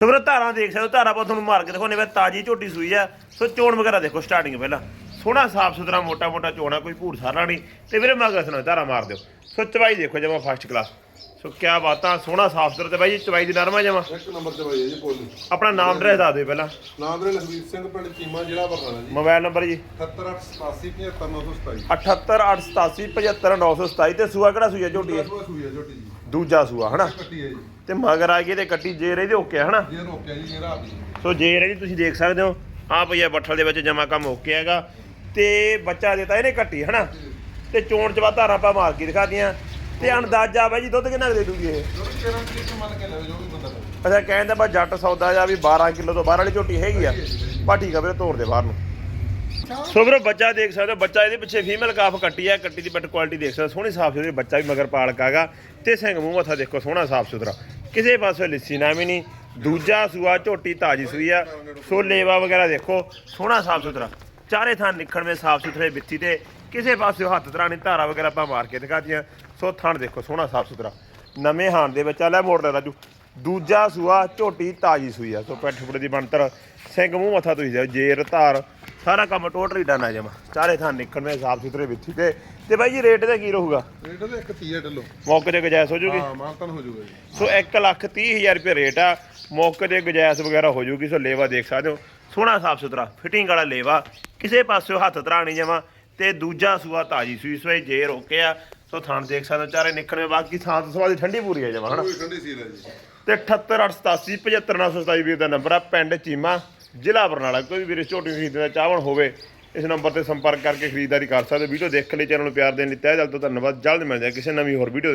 ਸੋ ਵੀਰੇ ਧਾਰਾਂ ਦੇਖ ਸਕਦੇ ਹੋ, ਧਾਰਾਂ ਆਪਾਂ ਤੁਹਾਨੂੰ ਮਾਰ ਕੇ ਦਿਖਾਉਣੇ ਵੇ ਤਾਜੀ ਝੋਟੀ ਸੂਈ ਆ। ਸੋ ਚੋਣ ਵਗੈਰਾ ਦੇਖੋ ਸਟਾਰਟਿੰਗ ਪਹਿਲਾਂ। ਸੋਹਣਾ ਸਾਫ਼ ਸੁਥਰਾ ਮੋਟਾ ਮੋਟਾ ਚੋਣਾ ਕੋਈ ਭੂਰ ਸਾਰਾ ਨਹੀਂ। ਤੇ ਵੀਰੇ ਮਗਰ ਸੁਣਾ ਧਾਰਾਂ ਮਾਰ ਦਿਓ। ਸੋ ਚਵਾਈ ਦੇਖੋ ਜਮਾ ਫਸਟ ਕਲਾਸ ਸੋ ਕਿਆ ਬਾਤਾਂ ਸੋਹਣਾ ਸਾਫ਼ ਸੁਥਰਾ ਤੇ ਬਾਈ ਜੀ ਚਵਾਈ ਦੀ ਨਰਮਾ ਜਮਾ? ਇੱਕ ਨੰਬਰ ਤੇ ਬਾਈ ਹੈ ਜੀ ਪੋਲੀ। ਆਪਣਾ ਨਾਮ ਐਡਰੈਸ ਦੱਸ ਦਿਓ ਪਹਿਲਾਂ। ਨਾਮ ਵੀਰੇ ਲਖਵੀਰ ਸਿੰਘ ਪਿੰਡ ਚੀਮਾ ਜ਼ਿਲ੍ਹਾ ਬਰਨਾਲਾ ਜੀ। ਮੋਬਾਈਲ ਨੰਬਰ ਜੀ। 7887575927 788875927 ਤੇ ਸੂਆ ਕਿਹੜਾ ਸੂਆ ਝੋਟੀ ਹੈ ਸੂਈ ਹੈ ਝੋਟੀ ਜੀ। ਦੂਜਾ ਸੂਆ ਹਨਾ? ਕੱਟੀ ਹੈ ਜੀ। ਤੇ ਮਗਰ ਆ ਗਈ ਤੇ ਕੱਟੀ ਜੇਰ ਇਹਦੇ ਓਕੇ ਆ ਹਨਾ? ਜੇ ਰੋਕਿਆ ਜੀ ਜੇ ਰਾਤ ਦੀ ਸੋ ਜੇਰ ਇਹਦੀ ਤੁਸੀਂ ਦੇਖ ਸਕਦੇ ਹੋ। ਆ ਪਈਆ ਬੱਠਲ ਦੇ ਵਿੱਚ ਜਮਾ ਕੰਮ ਓਕੇ ਹੈਗਾ। ਤੇ ਬੱਚਾ ਦਿੱਤਾ ਇਹਨੇ ਕੱਟੀ ਹਨਾ? ਤੇ ਚੋਣ ਚ ਧਾਰਾਂ ਆਪਾਂ ਮਾਰ ਕੇ ਦਿਖਾਤੀਆਂ। ਤੇ ਅੰਦਾਜ਼ਾ ਬਾਈ ਜੀ ਦੁੱਧ ਕਿੰਨਾ ਕੁ ਦੇ ਦੂਗੀ ਇਹ? ਜੋ ਵੀ 13 ਕਿਲੋ ਮੰਨ ਕੇ ਲਵੇ ਜੋ ਵੀ ਬੰਦਾ ਲਵੇ ਅੱਛਾ ਕਹਿੰਦਾ ਬਾ ਜੱਟ ਸੌਦਾ ਜਾਂ ਵੀ 12 ਕਿਲੋ ਤੋਂ ਬਾਹਰ ਵਾਲੀ ਝੋਟੀ ਹੈਗੀ ਆ। ਬਾ ਠੀਕ ਆ ਵੀਰੇ ਤੋੜ ਦੇ ਬਾਹਰ ਨੂੰ। ਸੋ ਵੀਰੇ ਬੱਚਾ ਦੇਖ ਸਕਦੇ ਹੋ ਬੱਚਾ ਇਹਦੇ ਪਿੱਛੇ ਫੀਮੇਲ ਕਾਫ ਕੱਟੀ ਆ ਕੱਟੀ ਦੀ ਬੱਟ ਕੁਆਲਿਟੀ ਦੇਖ ਸਕਦੇ ਸੋਹਣੀ ਸਾਫ਼ ਸੁਥਰੀ ਬੱਚਾ ਵੀ ਮਗਰ ਪਾਲਕ ਹੈਗਾ ਤੇ ਸਿੰਘ ਮੂੰਹ ਮੱਥਾ ਦੇਖੋ ਸੋਹਣਾ ਸਾਫ਼ ਸੁਥਰਾ। ਕਿਸੇ ਪਾਸੇ ਲਿੱਸੀ ਨਾ ਵੀ ਨਹੀਂ। ਦੂਜਾ ਸੂਆ ਝੋਟੀ ਤਾਜੀ ਸੂਈ ਆ। ਸੋ ਲੇਵਾ ਵਗੈਰਾ ਦੇਖੋ ਸੋਹਣਾ ਸਾਫ਼ ਸੁਥਰਾ। ਚਾਰੇ ਥਾਂ ਨਿਖੜਵੇਂ ਸਾਫ਼ ਸੁਥਰੇ ਬਿੱਥੀ ਤੇ ਕਿਸੇ ਪਾਸੇ ਹੱਥ ਨਹੀਂ ਧਾਰਾ ਵਗੈਰਾ ਆਪਾਂ ਮਾਰ ਕੇ ਦਿਖਾਤੀਆਂ। ਸੋ ਥਣ ਦੇਖੋ ਸੋਹਣਾ ਸਾਫ਼ ਸੁਥਰਾ ਨਵੇਂ ਹਾਨ ਦੇ ਵਿੱਚ ਆ ਲੈ ਮੋੜ ਲੈ ਰਾਜੂ। ਦੂਜਾ ਸੂਆ ਝੋਟੀ ਤਾਜੀ ਸੂਈ ਆ। ਸੋ ਪੈਠ ਫੁੱਟ ਦੀ ਬਣਤਰ ਸਿੰਘ ਮੂੰਹ ਮੱਥਾ ਤੁਸੀਂ ਜਾਓ ਜੇਰ ਧਾਰ ਸਾਰਾ ਕੰਮ ਟੋਟਲੀ ਡਨ ਆ ਜਮਾ। ਚਾਰੇ ਥਾਂ ਨਿਕਲਵੇਂ ਸਾਫ਼ ਸੁਥਰੇ ਵਿੱਚ ਤੇ। ਤੇ ਬਾਈ ਜੀ ਰੇਟ ਦਾ ਕੀ ਰਹੂਗਾ? ਰੇਟ ਉਹਦੇ ਇੱਕ 30 ਢਿੱਲੋ ਮੌਕੇ ਤੇ ਗੁਜਾਇਸ਼ ਹੋ ਜੂਗੀ? ਹਾਂ ਮਾਨਤਨ ਹੋ ਜਾਊਗਾ ਜੀ। ਸੋ 1 ਲੱਖ 30 ਹਜ਼ਾਰ ਰੁਪਏ ਰੇਟ ਆ। ਮੌਕੇ ਤੇ ਗੁਜਾਇਸ਼ ਵਗੈਰਾ ਹੋ ਜੂਗੀ ਸੋ ਲੇਵਾ ਦੇਖ ਸਕਦੇ ਹੋ। ਸੋਹਣਾ ਸਾਫ਼ ਸੁਥਰਾ ਫਿਟਿੰਗ ਵਾਲਾ ਲੇਵਾ। ਕਿਸੇ ਪਾਸਿਓਂ ਹੱਥ ਤਰਾਣੀ ਜਮਾ ਤੇ ਦੂਜਾ ਸੂਆ ਤਾਜੀ ਸੂਈ ਸੋਈ ਜੇ ਰੋਕੇ ਆ ਸੋ ਥਾਣ ਦੇਖ ਸਕਦੇ ਹੋ ਚਾਰੇ ਨਿਕਲਵੇਂ ਬਾਕੀ ਥਾਂ ਤੋਂ ਸਵਾਦੀ ਠੰਡੀ ਪੂਰੀ ਆ ਜਮਾ ਹਨਾ? ਠੰਡੀ ਹੈ ਜੀ। ਤੇ 78887 75927 ਵੀਰ ਦਾ ਨੰਬਰ ਆ ਪਿੰਡ ਚੀਮਾ ਜ਼ਿਲ੍ਹਾ ਬਰਨਾਲਾ। ਕੋਈ ਵੀ ਵੀਰ ਝੋਟੀ ਖਰੀਦਣ ਦਾ ਚਾਹਵਣ ਹੋਵੇ ਇਸ ਨੰਬਰ ਤੇ ਸੰਪਰਕ ਕਰਕੇ ਖਰੀਦਦਾਰੀ ਕਰ ਸਕਦੇ ਹੋ। ਵੀਡੀਓ ਦੇਖਣ ਲਈ ਚੈਨਲ ਨੂੰ ਪਿਆਰ ਦੇਣ ਲਈ ਤਹਿ ਦਿਲ ਤੋਂ ਧੰਨਵਾਦ। ਜਲਦ ਮਿਲ ਜਾਏ ਕਿਸੇ ਨਵੀਂ ਹੋਰ ਵੀਡੀਓ ਦੇ ਨਾਲ।